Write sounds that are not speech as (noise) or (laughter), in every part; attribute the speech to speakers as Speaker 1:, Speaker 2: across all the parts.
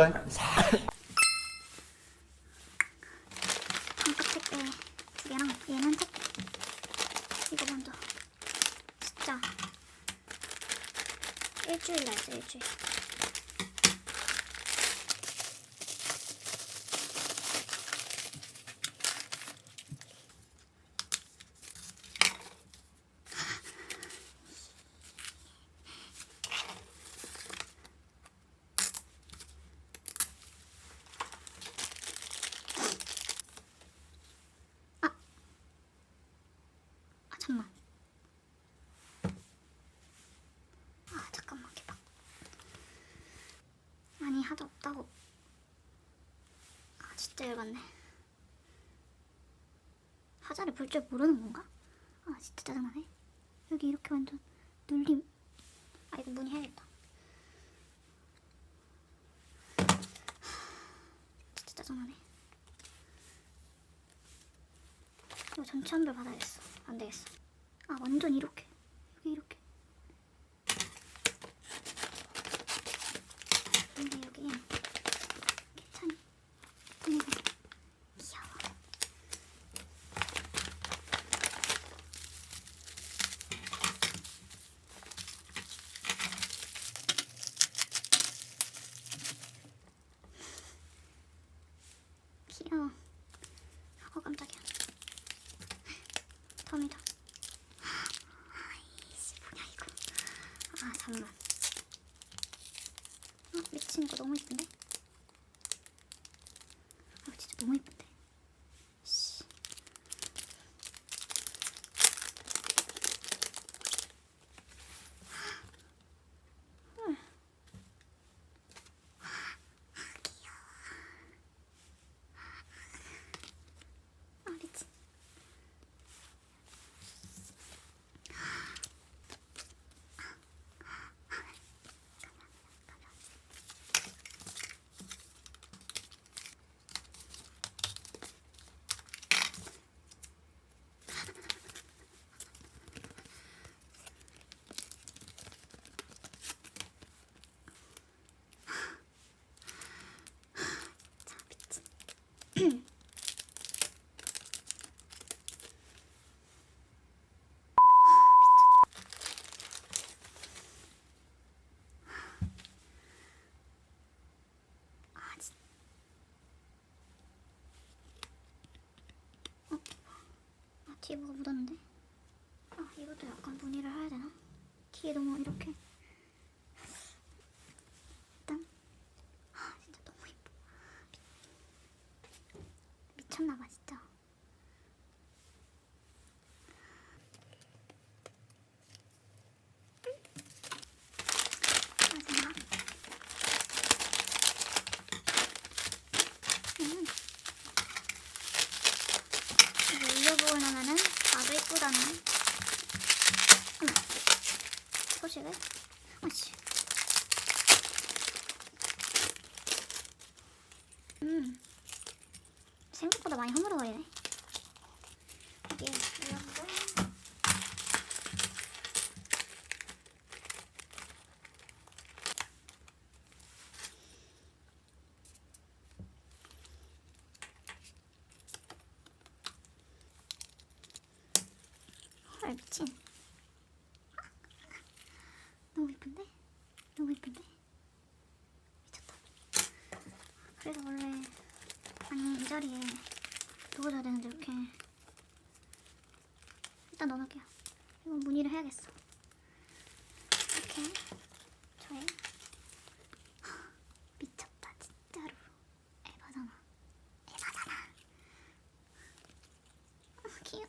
Speaker 1: 반값 택배 두 개랑 얘는 택 이거 먼저. 진짜. 일주일 날짜 일주일 아 잠만 아 잠깐만 개박 아니 하도 없다고 아 진짜 열받네 하자를 볼 줄 모르는 건가? 아 진짜 짜증나네 여기 이렇게 완전 눌림 아 이거 문의해야겠다 진짜 짜증나네 이거 전체 환불 받아야겠어. 안 되겠어. 아 완전 이렇게 여기 이렇게. 아 뒤에 뭐가 묻었는데? 아 이것도 약간 무늬를 해야 되나? 뒤에 너무 이렇게. 일단 아 진짜 너무 예뻐. 미- 미쳤나봐 진짜. 마지막. 음. 이거 올려보고 나면은 봐도 예쁘다는 어머, 소식을 아씨 음 생각보다 많이 허물어버리네 이런 거헐 미친 너무 예쁜데? 너무 예쁜데? 미쳤다 그래서 원래 아니 이 자리에 두어줘야 되는데 이렇게. 일단 넣어놓을게요. 이거 문의를 해야겠어. 이렇게. 저의 (laughs) 미쳤다 진짜로. 에바잖아. 에바잖아. 아, 귀여워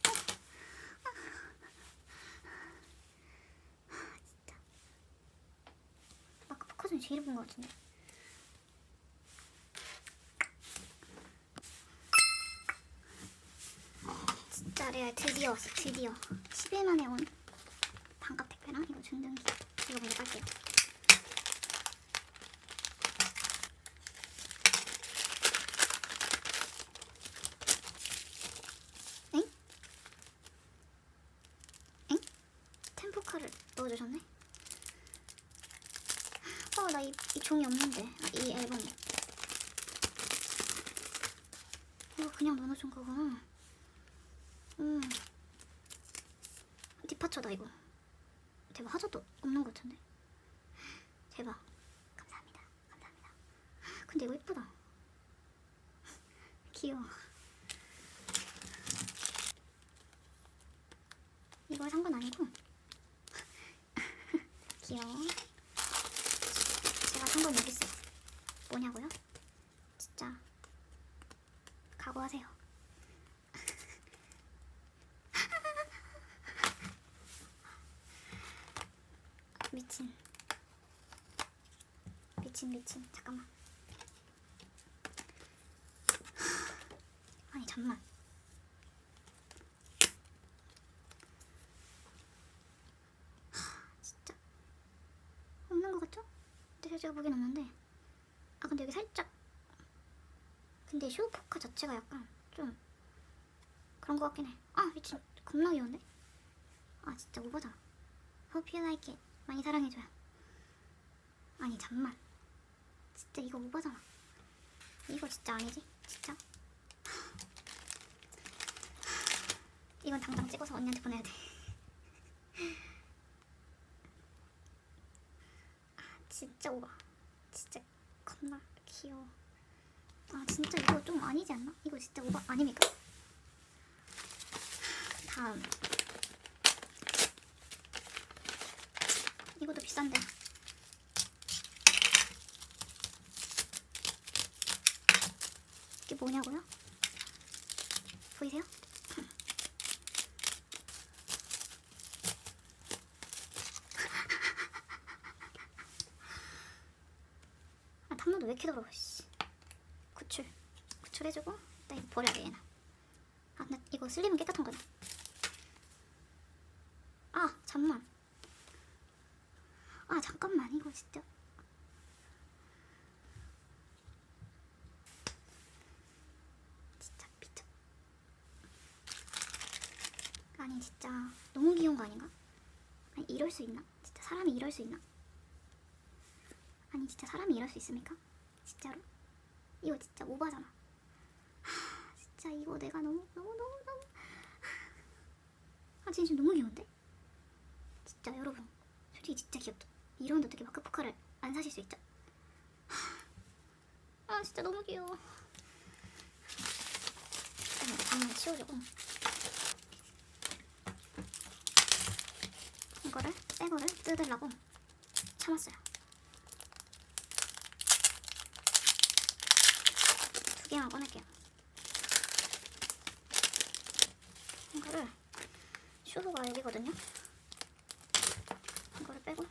Speaker 1: 진짜. 아까 포커 중에 제일 예쁜 것 같은데 드디어 드디어 10일 만에 온 반값 택배랑 이거 중등기 이거 먼저 깔게요 엥? 엥? 템포카를 넣어주셨네? 어, 나 이, 이 종이 없는데. 아, 이 앨범이. 이거 그냥 넣어준 거구나. 음. 뒷받쳐다 이거. 대박 하자도 없는 것 같은데. 대박. 감사합니다. 감사합니다. 근데 이거 예쁘다. 귀여워. 이걸 산 건 아니고. 귀여워. 제가 산 건 여기 있어요. 뭐냐고요? 진짜 각오하세요. 미친. 미친 미친. 잠깐만. 아니 잠만. 진짜 없는 것 같죠? 근데 제가 보기엔 없는데. 아 근데 여기 살짝. 근데 쇼포카 자체가 약간 좀 그런 것 같긴 해. 아 미친 겁나 귀여운데? 아 진짜 오버잖아. Hope you like it. 많이 사랑해줘요. 아니 잠만. 진짜 이거 오버잖아. 이거 진짜 아니지? 진짜? 이건 당장 찍어서 언니한테 보내야 돼. 아, 진짜 오바. 진짜 겁나 귀여워. 아 진짜 이거 좀 아니지 않나? 이거 진짜 오바 아닙니까? 다음. 이것도 비싼데. 이게 뭐냐고요? 보이세요? (laughs) 아, 탐노도 왜 이렇게 더러워, 씨. 구출. 구출해주고, 일단 이거 버려야 돼, 얘는. 아, 근데 이거 슬림은 깨끗한 거네. 아, 잠만. 아, 잠깐만, 이거. 진짜 미쳐. 아니, 진짜 너무 귀여운 거 아닌가? 아니, 이럴 수 있나? 진짜 사람이 이럴 수 있나? 아니, 진짜 사람이 이럴 수 있습니까? 진짜로? 이거 진짜 오바잖아. 하, 진짜 이거 내가 너무 너무 너무 너무 아 진짜 너무 귀여운데? 진짜 여러분 솔직히 진짜 귀엽다. 이런데 어떻게 마크 포카를 안 사실 수 있죠? 하, 아 진짜 너무 귀여워. 일단 방을 치워주고 이거를 새 거를 뜯으려고 참았어요. 두 개만 꺼낼게요. 이거를 슈도가 여기거든요. 이거를 빼고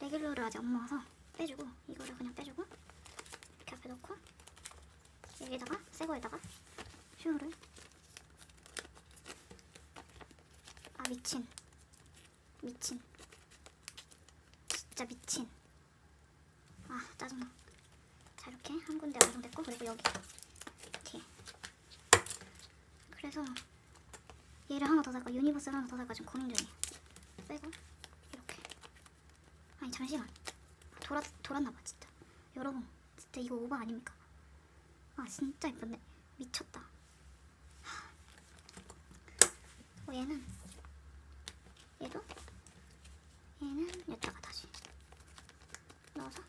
Speaker 1: 레귤러를 아직 안 모아서 빼주고 이거를 그냥 빼주고 이렇게 앞에 놓고 여기다가 새 거에다가 슈를 아 미친. 미친. 진짜 미친. 아 짜증나. 자 이렇게 한 군데 완성됐고 그리고 여기. 이렇게. 그래서 얘를 하나 더 살까? 유니버스를 하나 더 살까? 지금 고민 중이에요. 빼고 이렇게. 아니 잠시만. 돌아, 돌았나봐 진짜. 여러분 진짜 이거 오버 아닙니까? 아 진짜 예쁜데. 미쳤다. 하. 어, 얘는 얘도? 얘는 여기다가 다시 넣어서?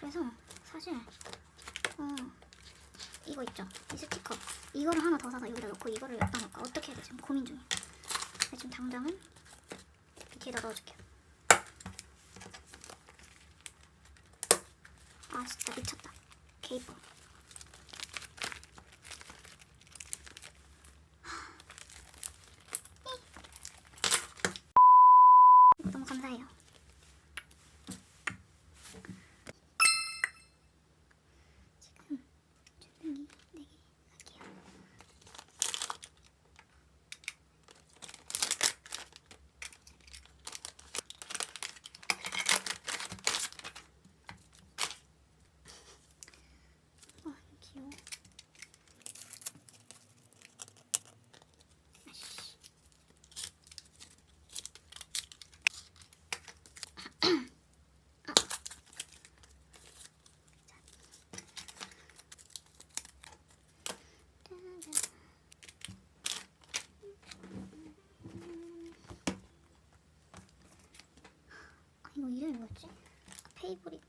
Speaker 1: 그래서 사실 어 이거 있죠? 이 스티커. 이거를 하나 더 사서 여기다 넣고 이거를 여기다 넣을까? 어떻게 해야 돼 지금 고민 근데 지금 당장은 이 뒤에다 넣어줄게요. 아 진짜 미쳤다. 개이뻐 이거 너무 감사해요 지금 준비 네개 할게요. 이거 이름이 뭐였지? 아, 페이보릿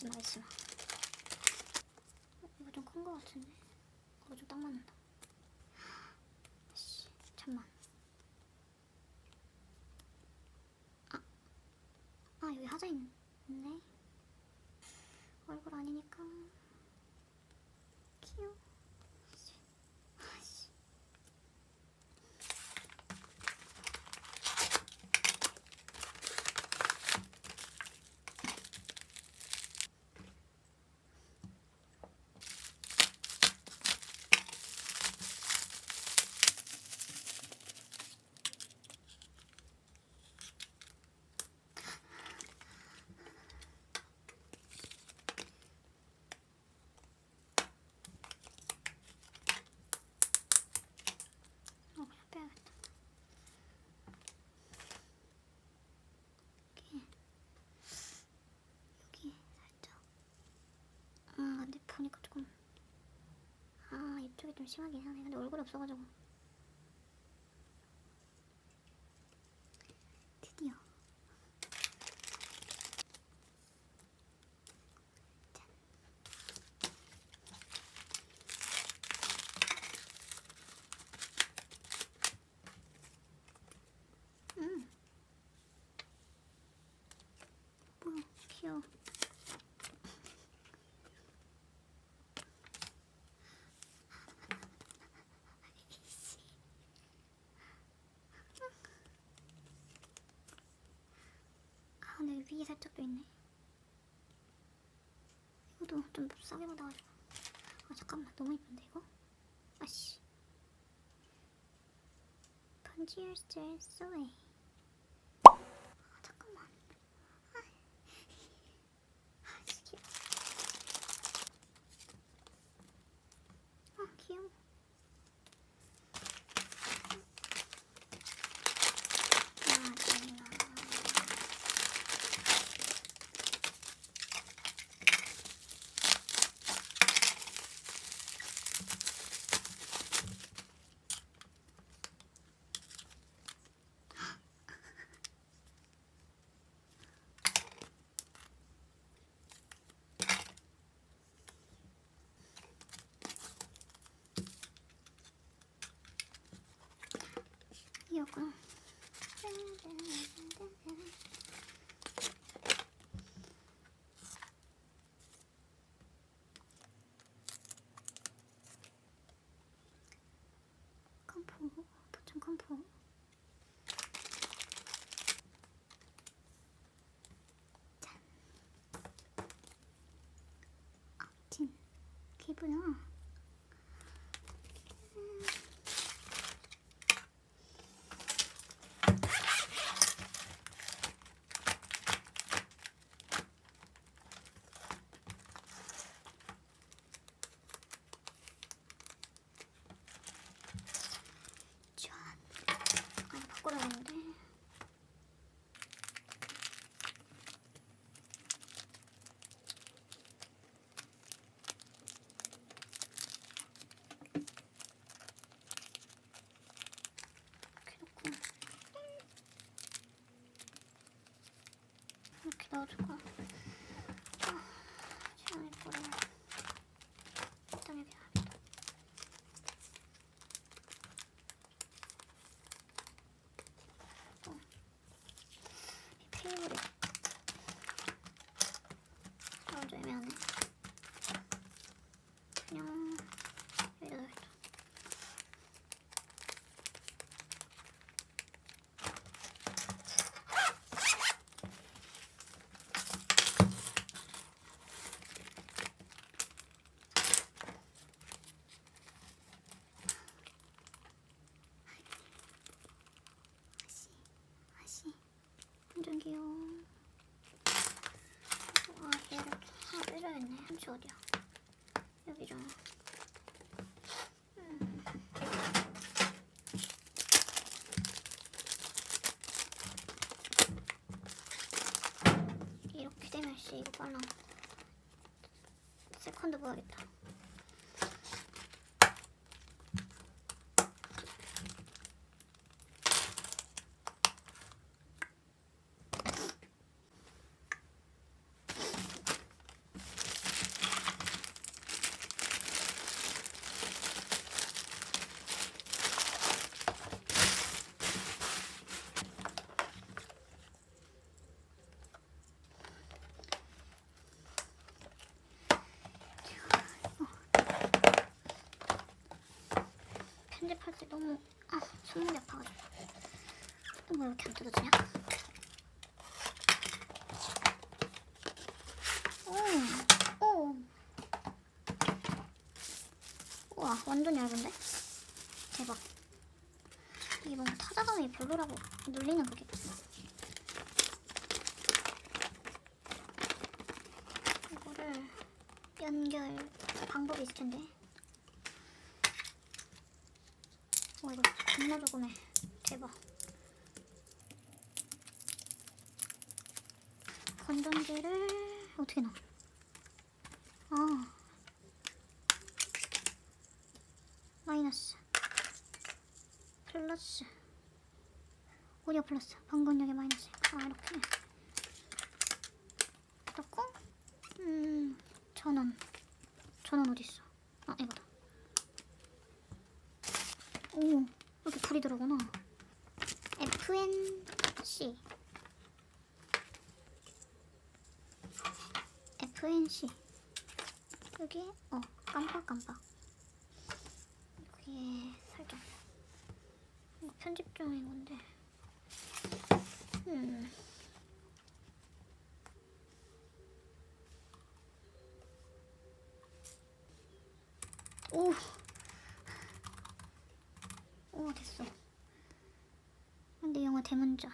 Speaker 1: 아 메시마 메시마 어, 이거 좀 큰 거 같은데? 이거 좀 딱 맞는다 씨 잠만 아, 아 여기 하자 있네 얼굴 아니니까 귀여워 씨. 아씨 어, 그냥 빼야겠다. 여기, 여기 살짝. 아, 근데 보니까 조금. 아, 이쪽이 좀 심하긴 하네. 근데 얼굴이 없어가지고. 드디어. 응. 뭐야, 귀여워. 이씨. 위에 살짝 또 있네. 이것도 좀 싸게 받아가지고. 아, 잠깐만. 너무 이쁜데, 이거? 아씨. stress away. 아, 잠깐만. 아, 아, 씨, 귀여워. 아, 귀여워. 아, 짜증나. 이거구나. 컴포, 보충 컴포. 짠. 아, 진. 기분아. 짠. 아, 이거 바꾸려 했는데. 이렇게 놓고. 이렇게 넣어주고. 아, 시원해 버려. 일단 여기 놔둬. 이 페이블이 아, 좀 애매하네. 그냥 여기다 넣어야겠다. 아씨, 아씨, 완전 귀여워. 아, 얘를 하나 한치 어디야? 여기잖아. 음. 이렇게 되면 씨 이거 빨라. 세컨드 봐야겠다. 어떡하지 너무 아 손목이 아파가지고 뭐 이렇게 안 뜯어지냐? 오, 오. 우와 완전 얇은데? 대박 이게 뭔가 타자감이 별로라고 눌리는 그게 이거를 연결 방법이 있을 텐데 와 이거 겁나 조그매. 대박. 건전지를 어떻게 넣어? 아. 마이너스. 플러스. 오디오 플러스. 방광력의 마이너스. 아 이렇게. 넣고. 음 전원. 전원 어딨어? 아 이거다. 오 이렇게 불이 들어오구나. FNC FNC 여기? 어 깜빡깜빡. 여기에 살짝 편집 중인 건데. 음 오. 오 됐어. 근데 영어 대문자.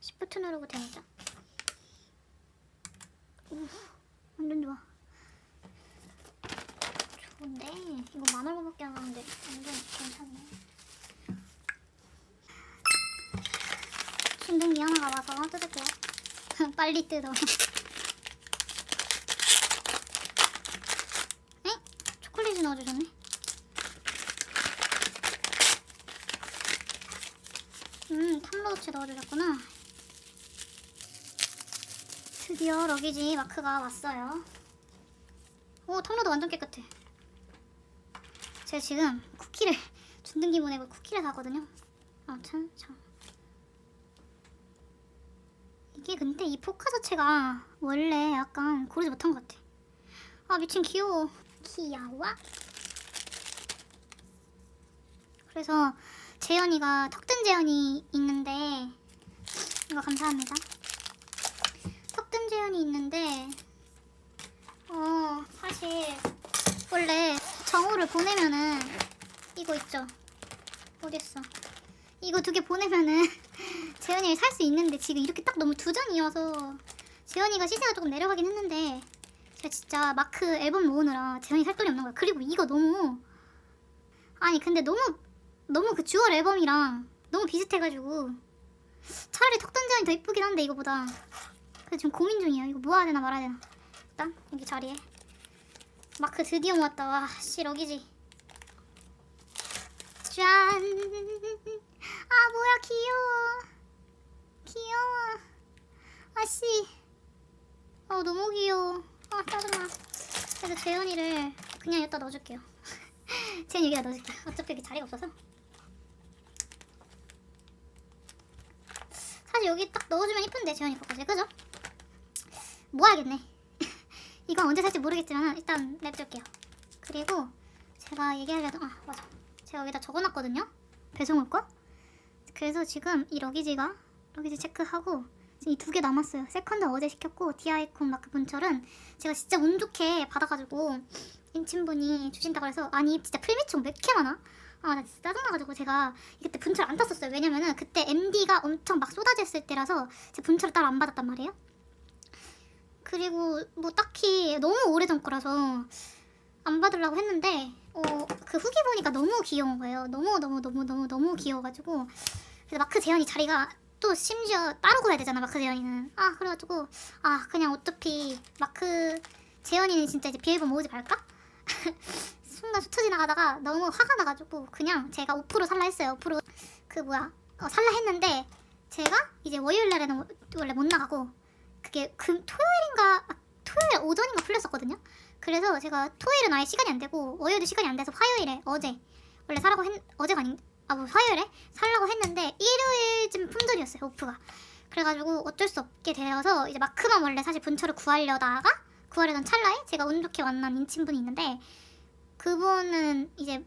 Speaker 1: 시프트 누르고 대문자. 오 완전 좋아. 좋은데 이거 만 얼마밖에 안 하는데 완전 괜찮네. 신동기 하나가 와서 뜯을게요. (laughs) 빨리 뜯어. 에? 초콜릿이 넣어주셨네. 음, 탐로우치 넣어주셨구나. 드디어 러기지 마크가 왔어요. 오, 텀로도 완전 깨끗해. 제가 지금 쿠키를 (laughs) 준등기 보내고 쿠키를 사거든요. 아, 참, 참. 이게 근데 이 포카 자체가 원래 약간 고르지 못한 것 같아. 아, 미친 귀여워. 귀여워. 그래서 재현이가 턱든 재현이 있는데 이거 감사합니다. 턱든 재현이 있는데 어 사실 원래 정우를 보내면은 이거 있죠. 어딨어? 이거 두 개 보내면은 (laughs) 재현이를 살 수 있는데 지금 이렇게 딱 너무 두 장이어서 재현이가 시세가 조금 내려가긴 했는데 제가 진짜 마크 앨범 모으느라 재현이 살 돈이 없는 거야. 그리고 이거 너무 아니 근데 너무 너무 그 주얼 앨범이랑 너무 비슷해가지고 차라리 턱단지안이 더 이쁘긴 한데 이거보다. 그래서 지금 고민 중이에요. 이거 모아야 되나 말아야 되나. 일단 여기 자리에. 마크 드디어 모았다. 와씨 럭이지. 짠 아 뭐야 귀여워. 귀여워. 아씨. 아 너무 귀여워. 아 짜증나. 그래서 재현이를 그냥 여기다 넣어줄게요. (laughs) 재현이 여기다 넣어줄게요 어차피 여기 자리가 없어서 사실 여기 딱 넣어주면 이쁜데 재현이 거까지 그죠? 모아야겠네. (laughs) 이건 언제 살지 모르겠지만 일단 냅둘게요. 그리고 제가 얘기하려던 아 맞아. 제가 여기다 적어놨거든요? 배송 올 거? 그래서 지금 이 러기지가 러기지 체크하고 지금 이 두 개 남았어요. 세컨드 어제 시켰고 디아이콘 마크 분철은 제가 진짜 운 좋게 받아가지고 인친분이 주신다고 해서 아니 진짜 풀미총 몇 개 많아? 아 나 진짜 짜증나가지고 제가 그때 분철 안 땄었어요. 왜냐면은 그때 MD가 엄청 막 쏟아졌을 때라서 제가 분철을 따로 안 받았단 말이에요. 그리고 뭐 딱히 너무 오래전 거라서 안 받으려고 했는데 어, 그 후기 보니까 너무 귀여운 거예요. 너무 너무 너무 너무 너무 귀여워가지고. 그래서 마크 재현이 자리가 또 심지어 따로 구해야 되잖아 마크 재현이는. 아 그래가지고 아 그냥 어차피 마크 재현이는 진짜 이제 비밀번 모으지 말까? (laughs) 순간 스쳐 지나가다가 너무 화가 나가지고 그냥 제가 5% 살라 했어요. 5%그 뭐야 어, 살라 했는데 제가 이제 월요일 날에는 워- 원래 못 나가고 그게 금 토요일인가 아, 토요일 오전인가 풀렸었거든요. 그래서 제가 토요일은 아예 시간이 안 되고 월요일도 시간이 안 돼서 화요일에 어제 원래 사라고 했 어제가 아닌 아뭐 화요일에 살라고 했는데 일요일쯤 품절이었어요 오프가. 그래가지고 어쩔 수 없게 되어서 이제 마크만 원래 사실 분처를 구하려다가 구하려던 찰나에 제가 운 좋게 만난 인친분이 있는데 그분은 이제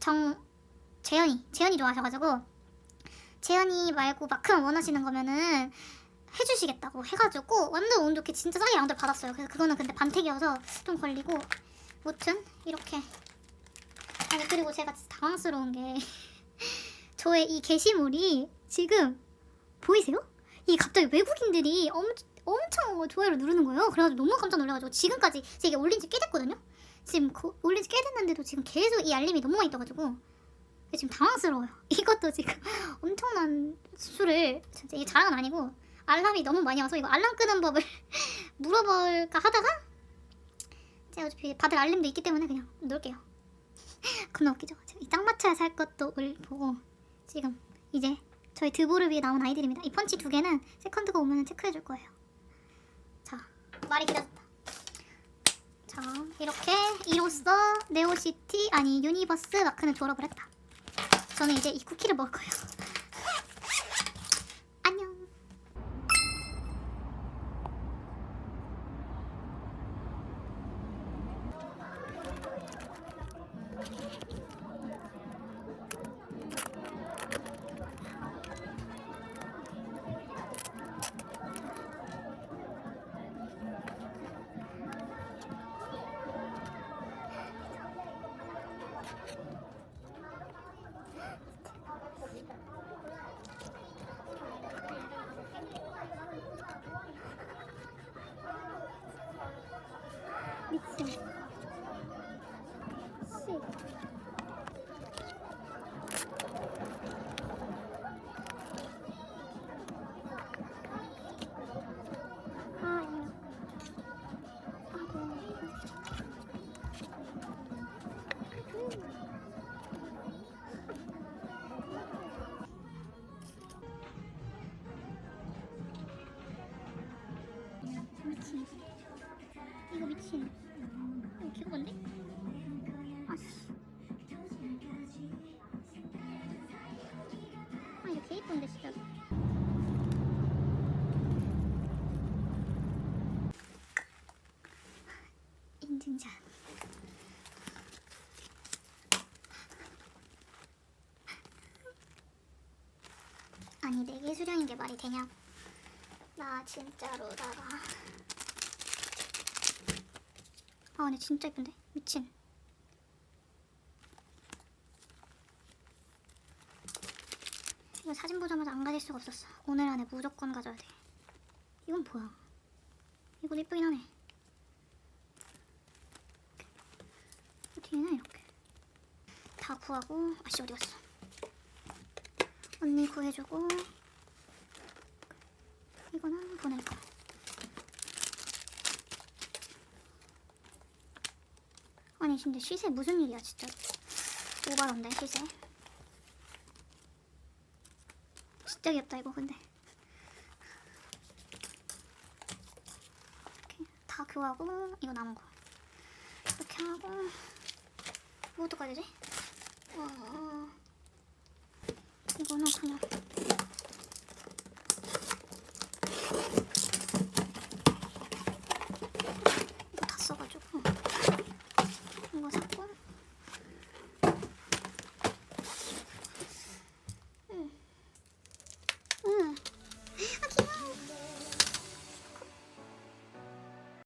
Speaker 1: 정 재현이 재현이 좋아하셔가지고 재현이 말고 마크만 원하시는 거면은 해주시겠다고 해가지고 완전 운 좋게 진짜 싸게 양들 받았어요. 그래서 그거는 근데 반택이어서 좀 걸리고 무튼 이렇게 아니 그리고 제가 진짜 당황스러운 게 (laughs) 저의 이 게시물이 지금 보이세요? 이 갑자기 외국인들이 엄, 엄청 좋아요를 누르는 거예요. 그래가지고 너무 깜짝 놀라가지고 지금까지 제가 올린 지 꽤 됐거든요. 지금 거- 올린 지 꽤 됐는데도 지금 계속 이 알림이 너무 많이 떠가지고 지금 당황스러워요. (laughs) 이것도 지금 엄청난 수를 진짜 이게 자랑은 아니고 알람이 너무 많이 와서 이거 알람 끄는 법을 (laughs) 물어볼까 하다가 제가 어차피 받을 알림도 있기 때문에 그냥 놓을게요. (laughs) 겁나 웃기죠? 이 짱 맞춰야 살 것도 올 보고 지금 이제 저희 드보를 위해 나온 아이들입니다. 이 펀치 두 개는 세컨드가 오면 체크해 줄 거예요. 자, 말이 길어졌다. 자, 이렇게 이로써 네오시티 아니 유니버스 마크는 졸업을 했다. 저는 이제 이 쿠키를 먹을 거예요. 미 아니 내게 수량인 게 말이 되냐? 나 진짜로 나가. 아 근데 진짜 예쁜데? 미친. 이거 사진 보자마자 안 가질 수가 없었어. 오늘 안에 무조건 가져야 돼. 이건 뭐야? 이거 예쁘긴 하네. 뒤에는 이렇게? 다 구하고 아씨 어디 갔어 언니 구해주고 이거는 보낼 거 아니 근데 시세 무슨 일이야 진짜? 오바던데 시세? 진짜 귀엽다 이거 근데. 이렇게 다 교하고 이거 남은 거. 이렇게 하고 뭐 어떡하지? 어, 给我弄空了